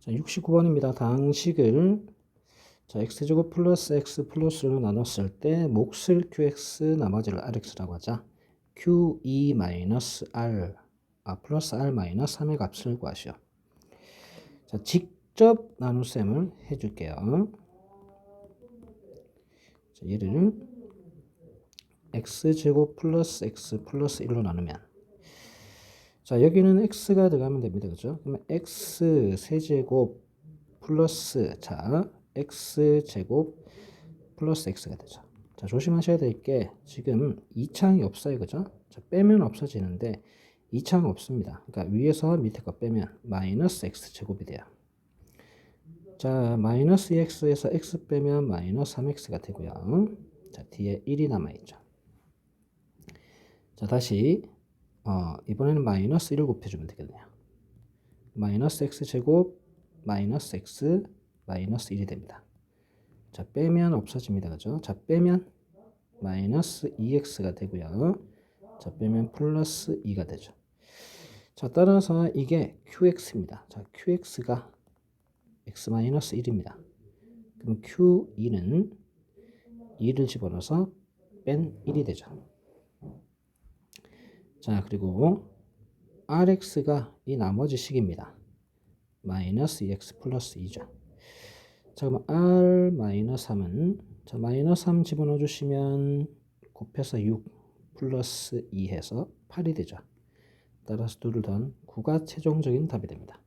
자, 69번입니다. 당식을 자, x제곱 플러스 x 플러스로 나눴을 때 몫을 qx 나머지를 rx라고 하자. q2 마이너스 r 아 플러스 r 마이너스 3의 값을 구하시오. 자, 직접 나눗셈을 해 줄게요. 자, 얘를 x제곱 플러스 x 플러스 1로 나누면 자 여기는 x가 들어가면 됩니다. 그죠? 그러면 x 세제곱 플러스 자 x제곱 플러스 x가 되죠. 자 조심하셔야 될 게 지금 2창이 없어요. 그죠? 자 빼면 없어지는데 2창 없습니다. 그러니까 위에서 밑에 거 빼면 마이너스 x제곱이 돼요. 자 마이너스 2x에서 x 빼면 마이너스 3x가 되고요. 자 뒤에 1이 남아있죠. 자 다시 어, 이번에는 마이너스 1을 곱해주면 되겠네요. 마이너스 x 제곱 마이너스 x 마이너스 1이 됩니다. 자 빼면 없어집니다. 그죠? 자 빼면 마이너스 2x가 되고요. 자 빼면 플러스 2가 되죠. 자 따라서 이게 qx입니다. 자 qx가 x 마이너스 1입니다. 그럼 q2는 2를 집어넣어서 뺀 1이 되죠. 자 그리고 rx가 이 나머지 식입니다. 마이너스 2x 플러스 2죠. 자 그럼 r 마이너스 3은 자 마이너스 3 집어넣어 주시면 곱해서 6 플러스 2 해서 8이 되죠. 따라서 둘을 더한 9가 최종적인 답이 됩니다.